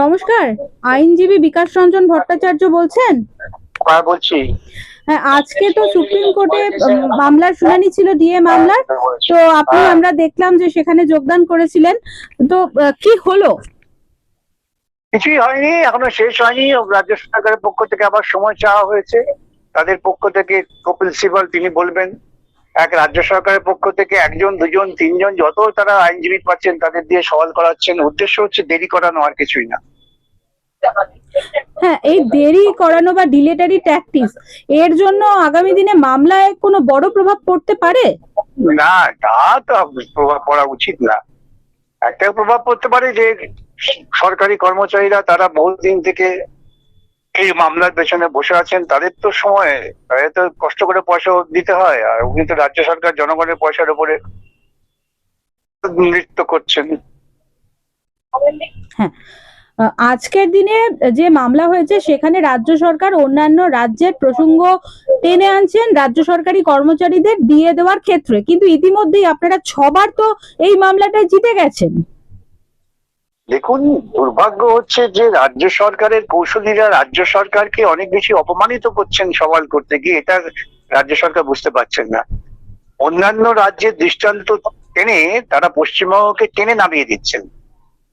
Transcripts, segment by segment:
নমস্কার আইনজীবী বিকাশ রঞ্জন ভট্টাচার্য বলছেন? হ্যাঁ বলছি। হ্যাঁ আজকে তো সুপ্রিম কোর্টে মামলার শুনানি ছিল ডিএ মামলার। তো আপনি হ্যাঁ। আমরা দেখলাম যে সেখানে যোগদান করেছিলেন। তো কি হলো? কিছুই হয়নি এখনও শেষ হয়নি। রাজ্য সরকারের পক্ষ থেকে আবার সময় চাওয়া হয়েছে। তাদের পক্ষ থেকে কপিল সিবাল তিনি বলবেন। এক রাজ্য সরকারের পক্ষ থেকে একজন দুজন তিনজন যত তারা আইনজীবী পাচ্ছেন তাদের দিয়ে সওয়াল করাচ্ছেন। উদ্দেশ্য হচ্ছে দেরি করানো আর কিছুই না। হ্যাঁ এই দেরি করানো বা ডিলেটারি ট্যাকটিস এর জন্য আগামী দিনে মামলায় কোনো বড় প্রভাব পড়তে পারে? না তা তো প্রভাব পড়া উচিত না। একটা প্রভাব পড়তে পারে যে সরকারি কর্মচারীরা তারা বহুদিন থেকে এই মামলার পেছনে বসে আছেন তাদের তো সময় তাদের তো কষ্ট করে পয়সা দিতে হয় আর উনি তো রাজ্য সরকার জনগণের পয়সার উপরে নৃত্য করছেন। আহ, আজকের দিনে যে মামলা হয়েছে সেখানে রাজ্য সরকার অন্যান্য রাজ্যের প্রসঙ্গ টেনে আনছেন রাজ্য সরকারি কর্মচারীদের দিয়ে দেওয়ার ক্ষেত্রে। কিন্তু ইতিমধ্যেই আপনারা ছবার তো এই মামলাটায় জিতে গেছেন। দেখুন, দুর্ভাগ্য হচ্ছে যে রাজ্য সরকারের কৌশলীরা রাজ্য সরকারকে অনেক বেশি অপমানিত করছেন সওয়াল করতে গিয়ে, এটা রাজ্য সরকার বুঝতে পারছেন না। অন্যান্য রাজ্যের দৃষ্টান্ত টেনে তারা পশ্চিমবঙ্গকে টেনে নামিয়ে দিচ্ছেন।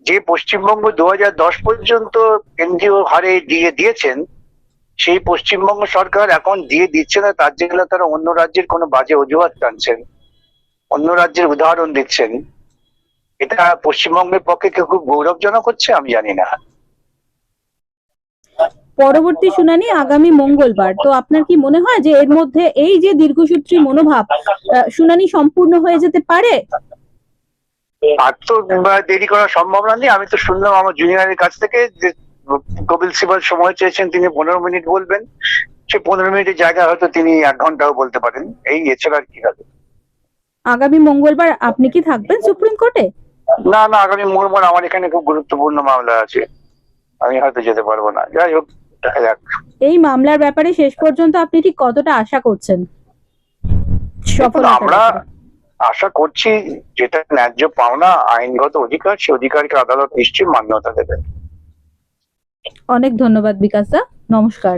যে পশ্চিমবঙ্গ দু পর্যন্ত কেন্দ্রীয় হারে দিয়ে দিয়েছেন, সেই পশ্চিমবঙ্গ সরকার এখন দিয়ে দিচ্ছে না, তার জন্য তারা অন্য রাজ্যের কোনো বাজে অজুহাত টানছেন। অন্য রাজ্যের উদাহরণ দিচ্ছেন। এটা পশ্চিমবঙ্গের পক্ষে কেউ খুব গৌরবজনক হচ্ছে আমি জানি না। পরবর্তী শুনানি আগামী মঙ্গলবার। তো আপনার কি মনে হয় যে এর মধ্যে এই যে দীর্ঘসূত্রী মনোভাব শুনানি সম্পূর্ণ হয়ে যেতে পারে? আর তো দেরি করা সম্ভাবনা নেই। আমি তো শুনলাম আমার জুনিয়রের কাছ থেকে যে কপিল সিবাল সময় চেয়েছেন তিনি পনেরো মিনিট বলবেন। সে পনেরো মিনিটের জায়গায় হয়তো তিনি এক ঘন্টাও বলতে পারেন। এই এছাড়া আর কি হবে? আগামী মঙ্গলবার আপনি কি থাকবেন সুপ্রিম কোর্টে? না না আগামী মঙ্গলবার আমার এখানে খুব গুরুত্বপূর্ণ মামলা আছে। আমি হয়তো যেতে পারব না। যাই হোক দেখা যাক। এই মামলার ব্যাপারে শেষ পর্যন্ত আপনি ঠিক কতটা আশা করছেন? আমরা আশা করছি যেটা ন্যায্য পাওনা আইনগত অধিকার সে অধিকারকে আদালত নিশ্চয়ই মান্যতা দেবে। অনেক ধন্যবাদ বিকাশ দা। নমস্কার।